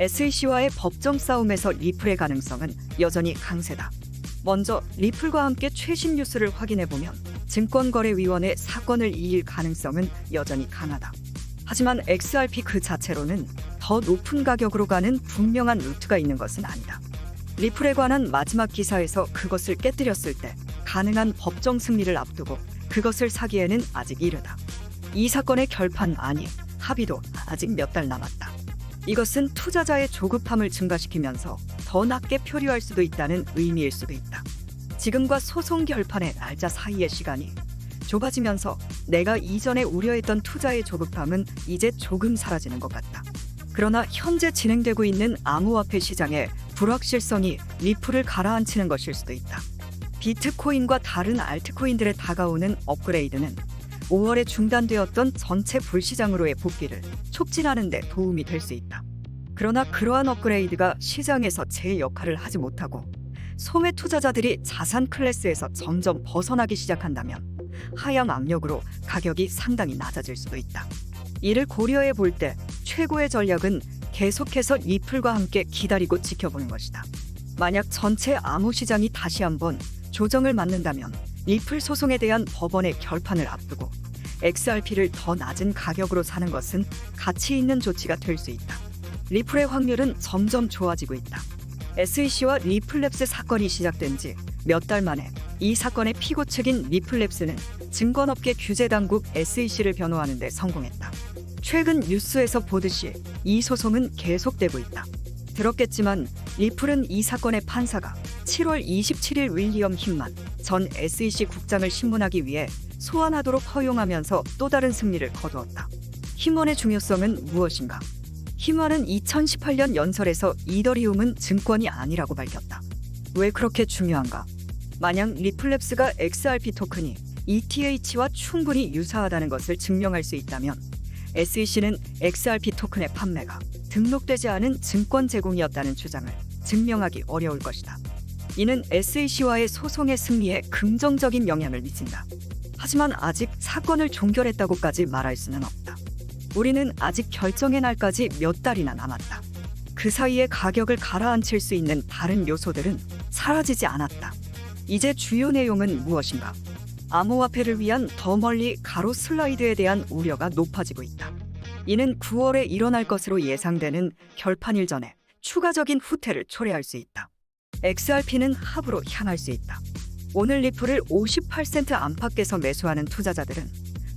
SEC와의 법정 싸움에서 리플의 가능성은 여전히 강세다. 먼저 리플과 함께 최신 뉴스를 확인해 보면 증권거래위원회 사건을 이을 가능성은 여전히 강하다. 하지만 XRP 그 자체로는 더 높은 가격으로 가는 분명한 루트가 있는 것은 아니다. 리플에 관한 마지막 기사에서 그것을 깨뜨렸을 때 가능한 법정 승리를 앞두고 그것을 사기에는 아직 이르다. 이 사건의 결판 아니 합의도 아직 몇 달 남았다. 이것은 투자자의 조급함을 증가시키면서 더 낮게 표류할 수도 있다는 의미일 수도 있다. 지금과 소송 결판의 날짜 사이의 시간이 좁아지면서 내가 이전에 우려했던 투자의 조급함은 이제 조금 사라지는 것 같다. 그러나 현재 진행되고 있는 암호화폐 시장의 불확실성이 리플을 가라앉히는 것일 수도 있다. 비트코인과 다른 알트코인들에 다가오는 업그레이드는 5월에 중단되었던 전체 불시장으로의 복귀를 촉진하는 데 도움이 될 수 있다. 그러나 그러한 업그레이드가 시장에서 제 역할을 하지 못하고 소매 투자자들이 자산 클래스에서 점점 벗어나기 시작한다면 하향 압력으로 가격이 상당히 낮아질 수도 있다. 이를 고려해 볼 때 최고의 전략은 계속해서 리플과 함께 기다리고 지켜보는 것이다. 만약 전체 암호 시장이 다시 한번 조정을 맞는다면 리플 소송에 대한 법원의 결판을 앞두고 XRP를 더 낮은 가격으로 사는 것은 가치 있는 조치가 될 수 있다. 리플의 확률은 점점 좋아지고 있다. SEC와 리플랩스 사건이 시작된 지 몇 달 만에 이 사건의 피고 측인 리플랩스는 증권업계 규제 당국 SEC를 변호하는 데 성공했다. 최근 뉴스에서 보듯이 이 소송은 계속되고 있다. 들었겠지만 리플은 이 사건의 판사가 7월 27일 윌리엄 힘만 전 SEC 국장을 신문하기 위해 소환하도록 허용하면서 또 다른 승리를 거두었다. 힘원의 중요성은 무엇인가? 힘원은 2018년 연설에서 이더리움은 증권이 아니라고 밝혔다. 왜 그렇게 중요한가? 만약 리플랩스가 XRP 토큰이 ETH와 충분히 유사하다는 것을 증명할 수 있다면 SEC는 XRP 토큰의 판매가 등록되지 않은 증권 제공이었다는 주장을 증명하기 어려울 것이다. 이는 SEC와의 소송의 승리에 긍정적인 영향을 미친다. 하지만 아직 사건을 종결했다고까지 말할 수는 없다. 우리는 아직 결정의 날까지 몇 달이나 남았다. 그 사이에 가격을 가라앉힐 수 있는 다른 요소들은 사라지지 않았다. 이제 주요 내용은 무엇인가? 암호화폐를 위한 더 멀리 가로 슬라이드에 대한 우려가 높아지고 있다. 이는 9월에 일어날 것으로 예상되는 결판일 전에 추가적인 후퇴를 초래할 수 있다. XRP는 합으로 향할 수 있다. 오늘 리플을 58센트 안팎에서 매수하는 투자자들은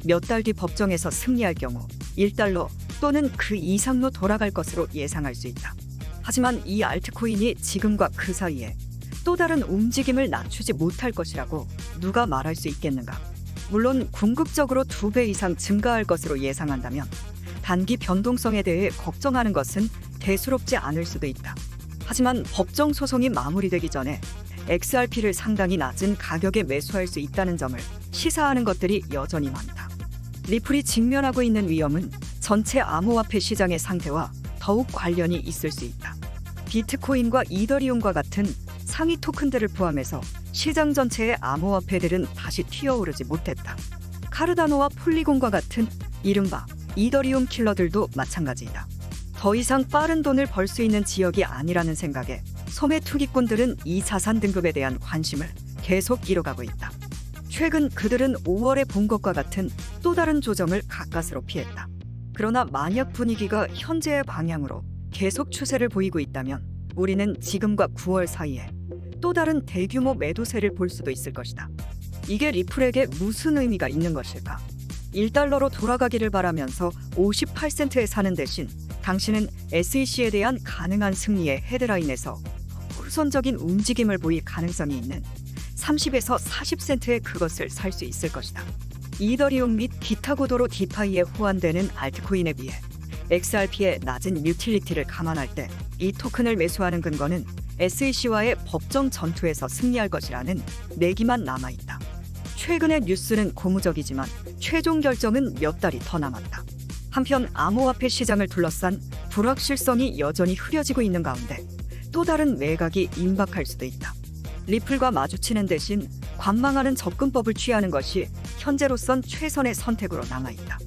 몇 달 뒤 법정에서 승리할 경우 1달러 또는 그 이상로 돌아갈 것으로 예상할 수 있다. 하지만 이 알트코인이 지금과 그 사이에 또 다른 움직임을 낮추지 못할 것이라고 누가 말할 수 있겠는가? 물론 궁극적으로 두 배 이상 증가할 것으로 예상한다면 단기 변동성에 대해 걱정하는 것은 대수롭지 않을 수도 있다. 하지만 법정 소송이 마무리되기 전에 XRP를 상당히 낮은 가격에 매수할 수 있다는 점을 시사하는 것들이 여전히 많다. 리플이 직면하고 있는 위험은 전체 암호화폐 시장의 상태와 더욱 관련이 있을 수 있다. 비트코인과 이더리움과 같은 상위 토큰들을 포함해서 시장 전체의 암호화폐들은 다시 튀어오르지 못했다. 카르다노와 폴리곤과 같은 이른바 이더리움 킬러들도 마찬가지이다. 더 이상 빠른 돈을 벌 수 있는 지역이 아니라는 생각에 소매 투기꾼들은 이 자산 등급에 대한 관심을 계속 잃어가고 있다. 최근 그들은 5월에 본 것과 같은 또 다른 조정을 가까스로 피했다. 그러나 만약 분위기가 현재의 방향으로 계속 추세를 보이고 있다면 우리는 지금과 9월 사이에 또 다른 대규모 매도세를 볼 수도 있을 것이다. 이게 리플에게 무슨 의미가 있는 것일까? 1달러로 돌아가기를 바라면서 58센트에 사는 대신 당신은 SEC에 대한 가능한 승리의 헤드라인에서 후선적인 움직임을 보일 가능성이 있는 30에서 40센트의 그것을 살 수 있을 것이다. 이더리움 및 기타 고도로 디파이에 호환되는 알트코인에 비해 XRP의 낮은 유틸리티를 감안할 때 이 토큰을 매수하는 근거는 SEC와의 법정 전투에서 승리할 것이라는 내기만 남아있다. 최근의 뉴스는 고무적이지만 최종 결정은 몇 달이 더 남았다. 한편 암호화폐 시장을 둘러싼 불확실성이 여전히 흐려지고 있는 가운데 또 다른 매각이 임박할 수도 있다. 리플과 마주치는 대신 관망하는 접근법을 취하는 것이 현재로선 최선의 선택으로 남아있다.